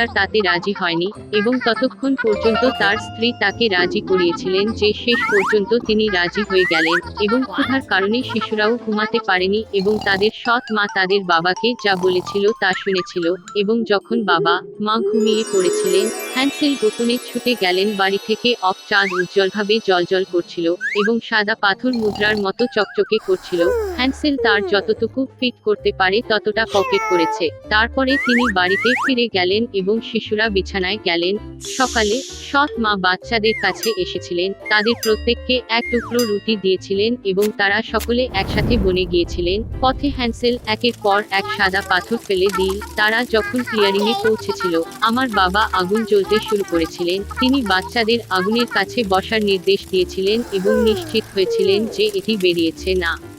উটকাটার তাতে রাজি হয়নি এবং ততক্ষণ পর্যন্ত তার স্ত্রী তাকে রাজি করিয়েছিলেন যে শেষ পর্যন্ত তিনি রাজি হয়ে গেলেন এবং ক্ষুধার কারণে শিশুরাও ঘুমাতে পারেনি এবং তাদের সৎ মা তাদের বাবাকে যা বলেছিল তা শুনেছিল এবং যখন বাবা মা ঘুমিয়ে পড়েছিলেন হ্যান্সেল গোপনে ছুটে গেলেন বাড়ি থেকে অফ চাঁদ উজ্জ্বলভাবে জলজল করছিল এবং সাদা পাথর মুদ্রার মতো চকচকে করছিল। হ্যান্সেল তার যতটুকু ফিট করতে পারে ততটা পকেট করেছে। তারপরে তিনি বাড়িতে ফিরে গেলেন এবং শিশুরা বিছানায় গেলেন। সকালে সৎ মা বাচ্চাদের কাছে এসেছিলেন। তাদের প্রত্যেককে এক টুকরো রুটি দিয়েছিলেন এবং তারা সকলে একসাথে বনে গিয়েছিলেন। পথে হ্যান্সেল একের পর এক সাদা পাথর ফেলে দিল। তারা যখন ক্লিয়ারিং এ পৌঁছেছিল আমার বাবা আগুন জ্বলতে শুরু করেছিলেন। তিনি বাচ্চাদের আগুনের কাছে বসার নির্দেশ দিয়েছিলেন এবং নিশ্চিত হয়েছিলেন যে এটি বেরিয়েছে না।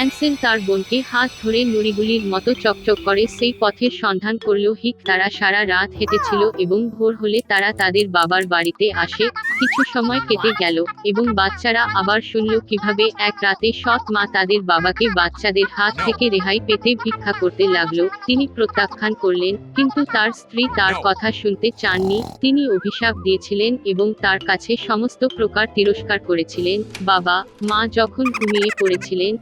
হ্যান্সেল তার বোনকে হাত ধরে নুড়িগুলির মতো চকচক করে সেই পথের সন্ধান করল হিক তারা সারা রাত হেঁটেছিল এবং ভোর হলে তারা তাদের বাবার বাড়িতে আসে, কিছু সময় কেটে গেল এবং বাচ্চারা আবার শুনল কীভাবে এক রাতে সৎ মা তাদের বাবাকে বাচ্চাদের হাত থেকে রেহাই পেতে ভিক্ষা করতে লাগল। তিনি প্রত্যাখ্যান করলেন, কিন্তু তার স্ত্রী তার কথা শুনতে চাননি। তিনি অভিশাপ দিয়েছিলেন এবং তার কাছে সমস্ত প্রকার তিরস্কার করেছিলেন। বাবা, মা যখন ঘুমিয়ে পড়েছিলেন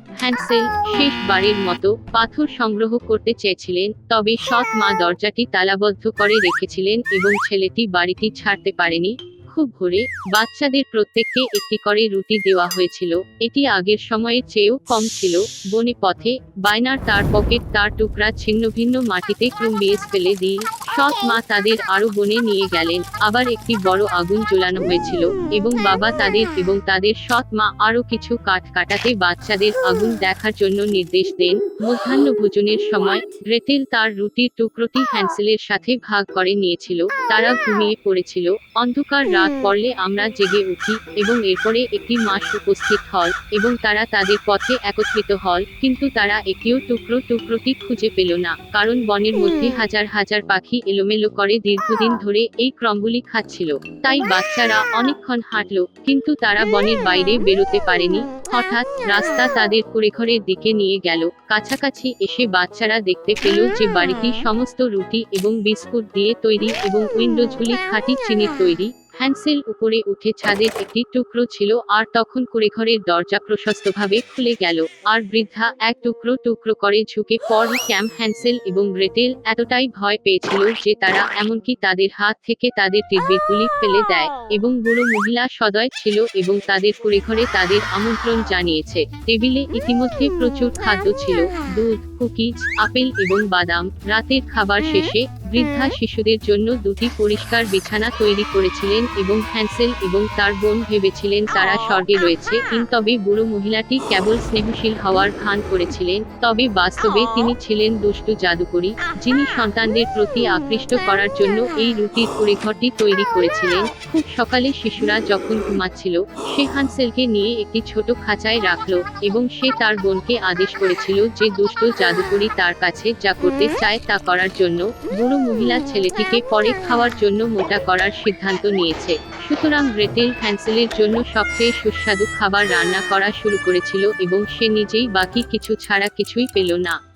হ্যান্সেল শেষবারের মতো পাথর সংগ্রহ করতে চেয়েছিলেন, তবে সৎ মা দরজাটি তালাবদ্ধ করে রেখেছিলেন এবং ছেলেটি বাড়িটি ছাড়তে পারেনি। খুব ভোরে বাচ্চাদের প্রত্যেককে একটি করে রুটি দেওয়া হয়েছিল। এটি আগের সময়ের চেয়েও কম ছিল। বনে পথে, বায়নার তার পকেট তার টুকরা ছিন্ন ভিন্ন মাটিতে ক্রুম্বিয়েস ফেলে দিল সৎ মা তাদের আরও বনে নিয়ে গেলেন। আবার একটি বড় আগুন জ্বলানো হয়েছিল এবং বাবা তাদের এবং তাদের সৎ মা আরও কিছু কাঠ কাটাতে বাচ্চাদের আগুন দেখার জন্য নির্দেশ দেন। মধ্যাহ্ন ভোজনের সময় গ্রেটেল তার রুটির টুকরোটি হ্যান্সেলের সাথে ভাগ করে নিয়েছিল। তারা ঘুমিয়ে পড়েছিল। অন্ধকার রাত পড়লে আমরা জেগে উঠি এবং এরপরে একটি মাস উপস্থিত হল এবং তারা তাদের পথে একত্রিত হল কিন্তু তারা একটিও টুকরো টুকরোটি খুঁজে পেল না কারণ বনের মধ্যে হাজার হাজার পাখি এলোমেলো করে দীর্ঘদিন ধরে এই ক্রমগুলি খাচ্ছিল। তাই বাচ্চারা অনেকক্ষণ হাঁটলো কিন্তু তারা বনের বাইরে বেরোতে পারেনি। হঠাৎ রাস্তা তাদের কুড়েঘরের দিকে নিয়ে গেল। কাছাকাছি এসে বাচ্চারা দেখতে পেল যে বাড়িটি সমস্ত রুটি এবং বিস্কুট দিয়ে তৈরি এবং উইন্ডোজগুলি খাঁটি চিনির তৈরি। হ্যান্সেল উপরে উঠে ছাদের একটি টুকরো ছিল আর তখন কুড়েঘরের দরজা প্রশস্তভাবে খুলে গেল। আর বৃদ্ধা এক টুকরো টুকরো করে ঝুঁকে পর ক্যাম্প হ্যান্সেল এবং গ্রেটেল এতটাই ভয় পেয়েছিল যে তারা এমনকি তাদের হাত থেকে তাদের টিরবিটগুলি ফেলে দেয় এবং বুড়ো মহিলা সদয় ছিল এবং তাদের কুড়েঘরে তাদের আমন্ত্রণ জানিয়েছে। টেবিলে ইতিমধ্যে প্রচুর খাদ্য ছিল, দুধ, কুকিজ, আপেল এবং বাদাম। রাতের খাবার শেষে বৃদ্ধা শিশুদের জন্য দুটি পরিষ্কার বিছানা তৈরি করেছিলেন এবং হ্যান্সেল এবং তার বোন ভেবেছিলেন তারা স্বর্গে রয়েছে। তবে বুড়ো মহিলাটি কেবল স্নেহশীল হওয়ার ভান করেছিলেন তবে বাস্তবে তিনি ছিলেন দুষ্টু জাদুকরী যিনি সন্তানদের প্রতি আকৃষ্ট করার জন্য এই রুটির পরিঘরটি তৈরি করেছিলেন। খুব সকালে শিশুরা যখন ঘুমাচ্ছিল সে হানসেলকে নিয়ে একটি ছোট খাঁচায় রাখল এবং সে তার বোনকে আদেশ করেছিল যে দুষ্ট জাদুকরী তার কাছে যা করতে চায় তা করার জন্য বুড়ো মহিলা ছেলেটিকে পরে খাওয়ার জন্য মোটা করার সিদ্ধান্ত নিয়েছে। সুতরাং গ্রেটেল হ্যান্সেলের জন্য সবচেয়ে সুস্বাদু খাবার রান্না করা শুরু করেছিল এবং সে নিজেই বাকি কিছু ছাড়া কিছুই পেল না।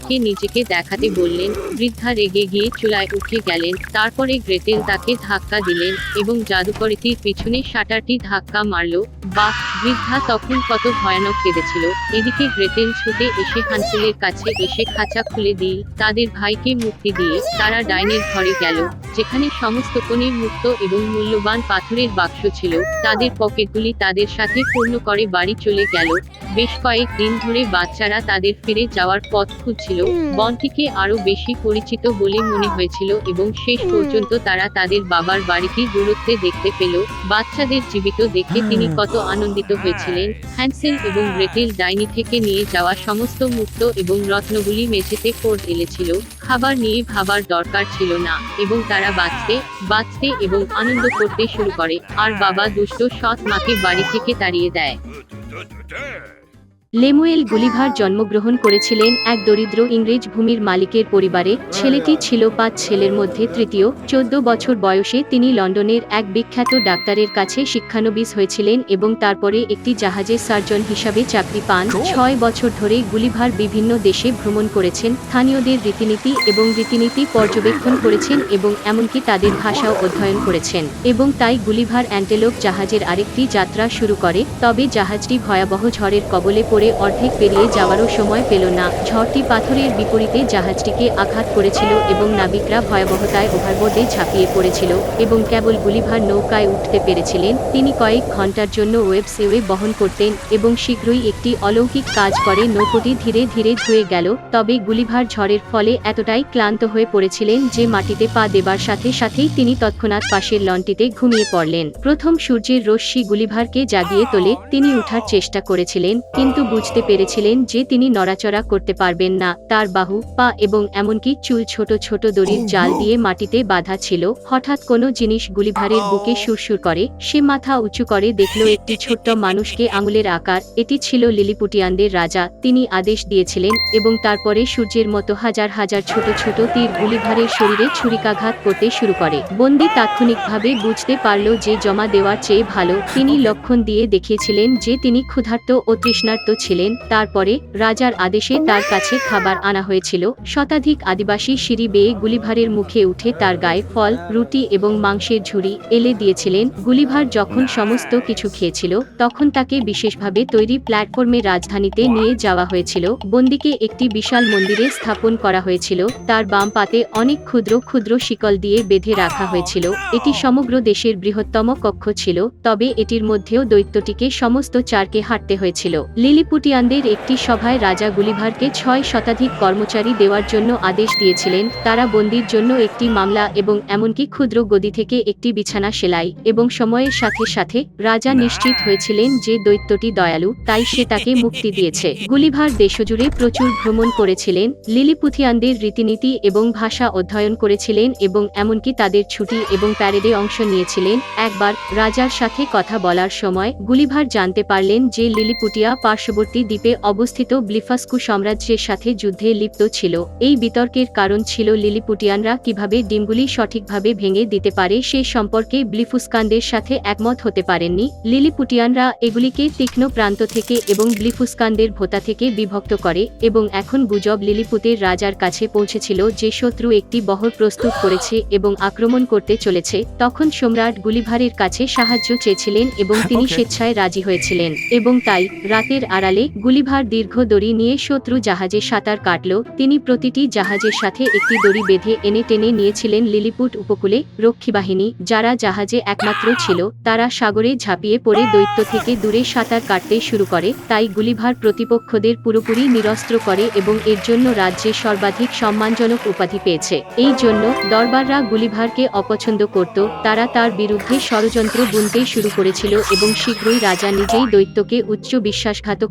ডাইনিকে নিজেকে দেখাতে বললেন, বৃদ্ধা রেগে গিয়ে চুলায় উঠে গেলেন, তারপরে গ্রেটেল তাকে ধাক্কা দিলেন এবং জাদুকরিটির পিছনে শাটারটি ধাক্কা মারল। বা বৃদ্ধা তখন কত ভয়ানক কেঁদেছিল। এদিকে গ্রেটেল ছুটে এসে হানসেলের কাছে এসে খাঁচা খুলে দিয়ে তাদের ভাইকে মুক্তি দিয়ে তারা ডাইনের ঘরে গেল। যেখানে সমস্ত কোণে মুক্ত এবং মূল্যবান পাথরের বাক্স ছিল তাদের পকেটগুলি তাদের সাথে পূর্ণ করে বাড়ি চলে গেল। বেশ কয়েক দিন ধরে বাচ্চারা তাদের ফিরে যাওয়ার পথ খুঁজছিল। বনটিকে আরও বেশি পরিচিত বলে মনে হয়েছিল এবং শেষ পর্যন্ত তারা তাদের বাবার বাড়িটি দূরত্বে দেখতে পেল। বাচ্চাদের জীবিত দেখে তিনি কত আনন্দিত হয়েছিলেন। হ্যান্সেল এবং গ্রেটেল ডাইনি থেকে নিয়ে যাওয়া সমস্ত মুক্ত এবং রত্নগুলি মেঝেতে ফোর্ড এলেছিল। খাবার নিয়ে ভাবার দরকার ছিল না এবং তারা বাঁচতে বাঁচতে এবং আনন্দ করতে শুরু করে। আর বাবা দুষ্ট সৎ মাকে বাড়ি থেকে তাড়িয়ে দেয়। লেমুয়েল গুলিভার জন্মগ্রহণ করেছিলেন এক দরিদ্র ইংরেজ ভূমির মালিকের পরিবারে। ছেলেটি ছিল পাঁচ ছেলের মধ্যে তৃতীয়। চোদ্দ বছর বয়সে তিনি লন্ডনের এক বিখ্যাত ডাক্তারের কাছে শিক্ষানবিশ হয়েছিলেন এবং তারপরে একটি জাহাজে সার্জন হিসাবে চাকরি পান। ছয় বছর ধরে গুলিভার বিভিন্ন দেশে ভ্রমণ করেছেন স্থানীয়দের রীতিনীতি এবং রীতিনীতি পর্যবেক্ষণ করেছেন এবং এমনকি তাদের ভাষাও অধ্যয়ন করেছেন এবং তাই গুলিভার অ্যান্টেলোপ জাহাজের আরেকটি যাত্রা শুরু করে। তবে জাহাজটি ভয়াবহ ঝড়ের কবলে পড়ে অর্ধেক পেরিয়ে যাওয়ারও সময় পেল না। ঝড়টি পাথরের বিপরীতে জাহাজটিকে আঘাত করেছিল এবং নাবিকরা ভয়াবহতায় ওভারবোর্ডে ঝাঁপিয়ে পড়েছিল এবং কেবল গুলিভার নৌকায় উঠতে পেরেছিলেন। তিনি কয়েক ঘণ্টার জন্য ওয়েব সেওয়ে বহন করতেন এবং শীঘ্রই একটি অলৌকিক কাজ করে নৌকোটি ধীরে ধীরে ধুয়ে গেল। তবে গুলিভার ঝড়ের ফলে এতটাই ক্লান্ত হয়ে পড়েছিলেন যে মাটিতে পা দেবার সাথে সাথেই তিনি তৎক্ষণাৎ পাশের লনটিতে ঘুমিয়ে পড়লেন। প্রথম সূর্যের রশ্মি গুলিভারকে জাগিয়ে তোলে। তিনি উঠার চেষ্টা করেছিলেন, কিন্তু বুঝতে পেরেছিলেন যে তিনি নড়াচড়া করতে পারবেন না। তার বাহু পা এবং এমনকি চুল ছোট ছোট দড়ির জাল দিয়ে মাটিতে বাঁধা ছিল। হঠাৎ কোনো জিনিস গুলিভারের বুকে সুরসুর করে। সে মাথা উঁচু করে দেখল একটি ছোট্ট মানুষকে আঙুলের আকার। এটি ছিল লিলিপুটিয়ানদের রাজা। তিনি আদেশ দিয়েছিলেন এবং তারপরে সূর্যের মতো হাজার হাজার ছোট ছোট তীর গুলিভারের শরীরে ছুরিকাঘাত করতে শুরু করে। বন্দি তাৎক্ষণিকভাবে বুঝতে পারল যে জমা দেওয়ার চেয়ে ভালো। তিনি লক্ষণ দিয়ে দেখিয়েছিলেন যে তিনি ক্ষুধার্ত ও তৃষ্ণার্ত ছিলেন, তারপরে রাজার আদেশে তার কাছে খাবার আনা হয়েছিল। শতাধিক আদিবাসী সিঁড়ি বেয়ে গুলিভারের মুখে উঠে তার গায়ে ফল, রুটি এবং মাংসের ঝুড়ি এলে দিয়েছিলেন। গুলিভার যখন সমস্ত কিছু খেয়েছিল, তখন তাকে বিশেষভাবে তৈরি প্ল্যাটফর্মে রাজধানীতে নিয়ে যাওয়া হয়েছিল। বন্দিকে একটি বিশাল মন্দিরে স্থাপন করা হয়েছিল। তার বাম পাতে অনেক ক্ষুদ্র ক্ষুদ্র শিকল দিয়ে বেঁধে রাখা হয়েছিল। এটি সমগ্র দেশের বৃহত্তম কক্ষ ছিল, তবে এটির মধ্যেও দৈত্যটিকে সমস্ত চারকে হাঁটতে হয়েছিল। লিলিপুটিয়ানদের একটি সভায় রাজা গুলিভারকে ছয় শতাধিক কর্মচারী দেওয়ার জন্য আদেশ দিয়েছিলেন। তারা বন্দির জন্য একটি মামলা এবং এমনকি ক্ষুদ্র গদি থেকে একটি বিছানা সেলাই এবং সময়ের সাথে সাথে রাজা নিশ্চিত হয়েছিলেন যে দৈত্যটি দয়ালু, তাই সে তাকে মুক্তি দিয়েছে। গুলিভার দেশজুড়ে প্রচুর ভ্রমণ করেছিলেন লিলিপুথিয়ানদের রীতিনীতি এবং ভাষা অধ্যয়ন করেছিলেন এবং এমনকি তাদের ছুটি এবং প্যারেডে অংশ নিয়েছিলেন। একবার রাজার সাথে কথা বলার সময় গুলিভার জানতে পারলেন যে লিলিপুটিয়া পার্শ্ববর্তী দ্বীপে অবস্থিত ব্লিফাস্কু সাম্রাজ্যের সাথে যুদ্ধে লিপ্ত ছিল। এই বিতর্কের কারণ ছিল লিলিপুটিয়ানরা কীভাবে ডিমগুলি সঠিকভাবে ভেঙে দিতে পারে সে সম্পর্কে ব্লিফুস্কানদের সাথে একমত হতে পারেননি। লিলিপুটিয়ানরা এগুলিকে তীক্ষ্ণ প্রান্ত থেকে এবং ব্লিফুস্কানদের ভোতা থেকে বিভক্ত করে এবং এখন গুজব লিলিপুতের রাজার কাছে পৌঁছেছিল যে শত্রু একটি বহর প্রস্তুত করেছে এবং আক্রমণ করতে চলেছে। তখন সম্রাট গুলিভারের কাছে সাহায্য চেয়েছিলেন এবং তিনি স্বেচ্ছায় রাজি হয়েছিলেন এবং তাই রাতের আড়ালে গুলিভার দীর্ঘ দড়ি নিয়ে শত্রু জাহাজে সাঁতার কাটল। তিনি প্রতিটি জাহাজের সাথে একটি দড়ি বেঁধে এনে টেনে নিয়েছিলেন লিলিপুট উপকূলে রক্ষী বাহিনী যারা জাহাজে একমাত্র ছিল। তারা সাগরে ঝাঁপিয়ে পড়ে দৈত্য থেকে দূরে সাঁতার কাটতে শুরু করে, তাই গুলিভার প্রতিপক্ষদের পুরোপুরি নিরস্ত্র করে এবং এর জন্য রাজ্যে সর্বাধিক সম্মানজনক উপাধি পেয়েছে। এই জন্য দরবাররা গুলিভারকে অপছন্দ করত। তারা তার বিরুদ্ধে ষড়যন্ত্র বুনতে শুরু করেছিল এবং শীঘ্রই রাজা নিজেই দৈত্যকে উচ্চ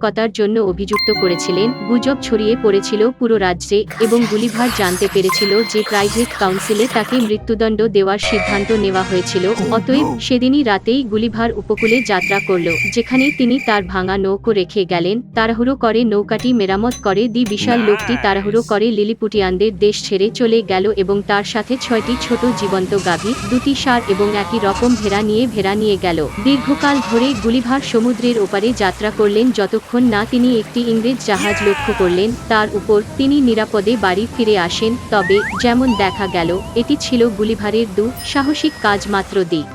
বিশ্বাসঘাতকতার জন্য অভিযুক্ত করেছিলেন, গুজব ছড়িয়ে পড়েছিল পুরো রাজ্যে এবং গুলিভার জানতে পেরেছিল যে প্রাইভেট কাউন্সিলে তাকে মৃত্যুদণ্ড দেওয়ার সিদ্ধান্ত নেওয়া হয়েছিল, অতএব সেদিনই রাতেই গুলিভার উপকূলে যাত্রা করল, যেখানে তিনি তার ভাঙা নৌকো রেখে গেলেন, তাড়াহুড়ো করে নৌকাটি মেরামত করে দি বিশাল লোকটি তাড়াহুড়ো করে লিলিপুটিয়ানদের দেশ ছেড়ে চলে গেল এবং তার সাথে ছয়টি ছোট জীবন্ত গাভী, দুটি সার এবং একই রকম ভেড়া নিয়ে ভেড়া নিয়ে গেল, দীর্ঘকাল ধরে গুলিভার সমুদ্রের ওপারে যাত্রা করলেন যতক্ষণ যতক্ষণ না তিনি একটি ইংরেজ জাহাজ লক্ষ্য করলেন, তার উপর তিনি নিরাপদে বাড়ি ফিরে আসেন, তবে যেমন দেখা গেল, এটি ছিল গুলিভারের দু সাহসিক কাজ মাত্র দিক